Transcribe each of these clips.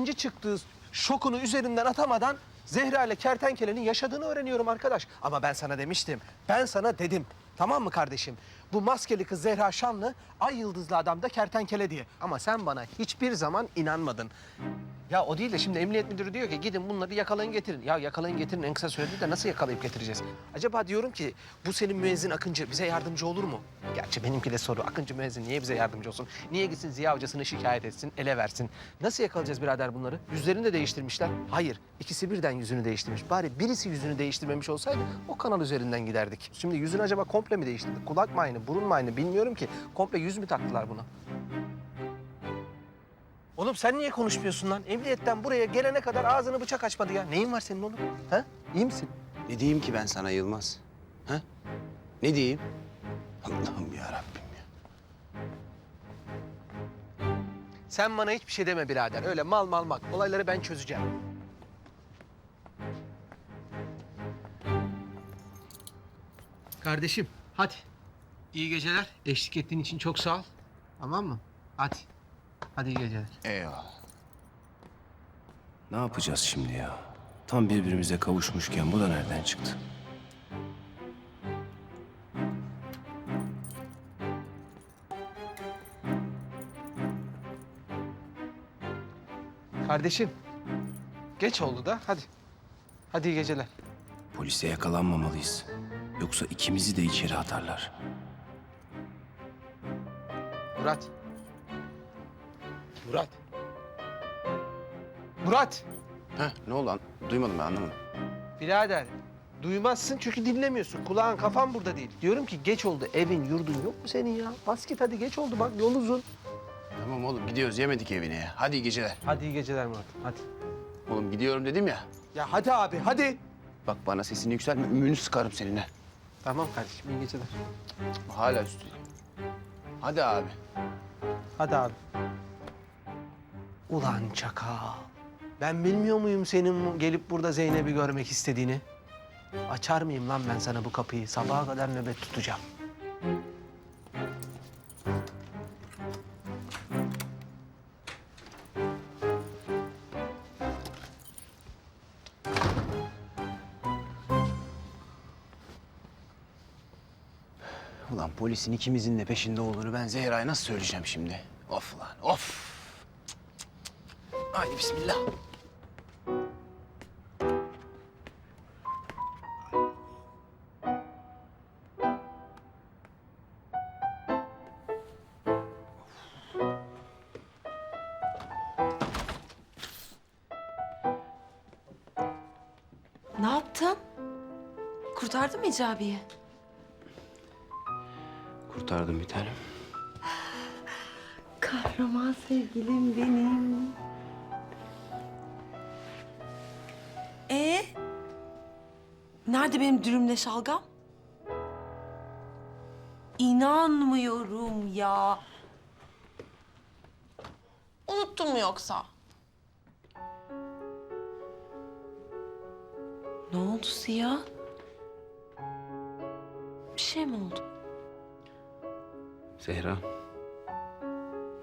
İkinci çıktığı şokunu üzerinden atamadan Zehra ile kertenkelenin yaşadığını öğreniyorum arkadaş. Ama ben sana demiştim. Ben sana dedim. Tamam mı kardeşim? Bu maskeli kız Zehra Şanlı, ay yıldızlı adam da kertenkele diye. Ama sen bana hiçbir zaman inanmadın. Ya o değil de şimdi emniyet müdürü diyor ki gidin bunları yakalayın getirin. Ya yakalayın getirin en kısa sürede de nasıl yakalayıp getireceğiz? Acaba diyorum ki bu senin müezzin Akıncı bize yardımcı olur mu? Gerçi benimki de soru. Akıncı müezzin niye bize yardımcı olsun? Niye gitsin Ziya hocasını şikayet etsin, ele versin? Nasıl yakalayacağız birader bunları? Yüzlerini de değiştirmişler. Hayır, ikisi birden yüzünü değiştirmiş. Bari birisi yüzünü değiştirmemiş olsaydı o kanal üzerinden giderdik. Şimdi yüzünü acaba komple mi değiştirdi? Kulak mı aynı, burun mu aynı bilmiyorum ki. Komple yüz mü taktılar buna? Oğlum sen niye konuşmuyorsun lan? Emniyetten buraya gelene kadar ağzını bıçak açmadı ya. Neyin var senin oğlum? Ha? İyi misin? Ne diyeyim ki ben sana Yılmaz? Ha? Ne diyeyim? Allah'ım ya Rabbim ya. Sen bana hiçbir şey deme birader. Öyle mal mal mal. Olayları ben çözeceğim. Kardeşim hadi. İyi geceler. Eşlik ettiğin için çok sağ ol. Tamam mı? Hadi. Hadi iyi geceler. Eyvallah. Ne yapacağız şimdi ya? Tam birbirimize kavuşmuşken bu da nereden çıktı? Kardeşim. Geç oldu da hadi. Hadi iyi geceler. Polise yakalanmamalıyız. Yoksa ikimizi de içeri atarlar. Murat. Murat. Murat. Ha, ne oldu? An- Duymadım ben anlamadım. Birader duymazsın çünkü dinlemiyorsun. Kulağın kafan burada değil. Diyorum ki geç oldu. Evin yurdun yok mu senin ya? Bas git hadi geç oldu bak yol uzun. Tamam oğlum gidiyoruz yemedik evine ya. Hadi iyi geceler. Hadi iyi geceler Murat hadi. Oğlum gidiyorum dedim ya. Ya hadi abi hadi. Bak bana sesini yükseltme ümüğünü sıkarım seninle. Tamam kardeşim iyi geceler. Hala üstüne. Hadi abi. Hadi abi. Ulan çakal. Ben bilmiyor muyum senin gelip burada Zeynep'i görmek istediğini? Açar mıyım lan ben sana bu kapıyı? Sabaha kadar nöbet tutacağım. Ulan polisin ikimizin de peşinde olduğunu ben Zehra'ya nasıl söyleyeceğim şimdi? Of lan of. Haydi bismillah. Ne yaptın? Kurtardın mı Hicabi'yi? Kurtardım bir tanem. Kahraman sevgilim benim. Nerede benim dürümle şalgam? İnanmıyorum ya. Unuttun mu yoksa? Ne oldu Ziya? Bir şey mi oldu? Zehra,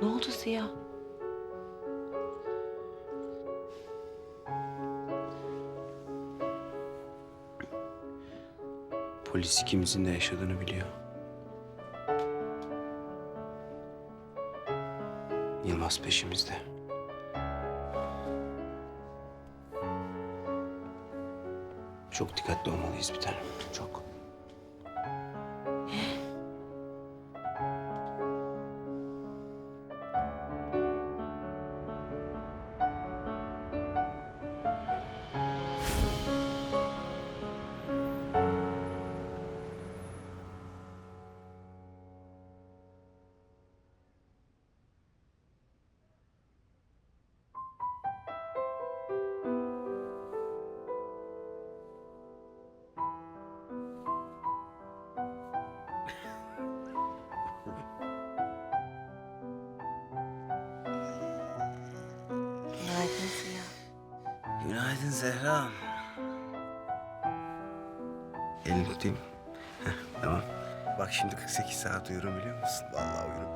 Ne oldu Ziya? Polis ikimizin de yaşadığını biliyor. Yılmaz peşimizde. Çok dikkatli olmalıyız bir tanem. Çok. Günaydın Zehra. Elini tutayım. Heh, tamam. Bak şimdi 48 saat uyurum biliyor musun? Vallahi uyurum.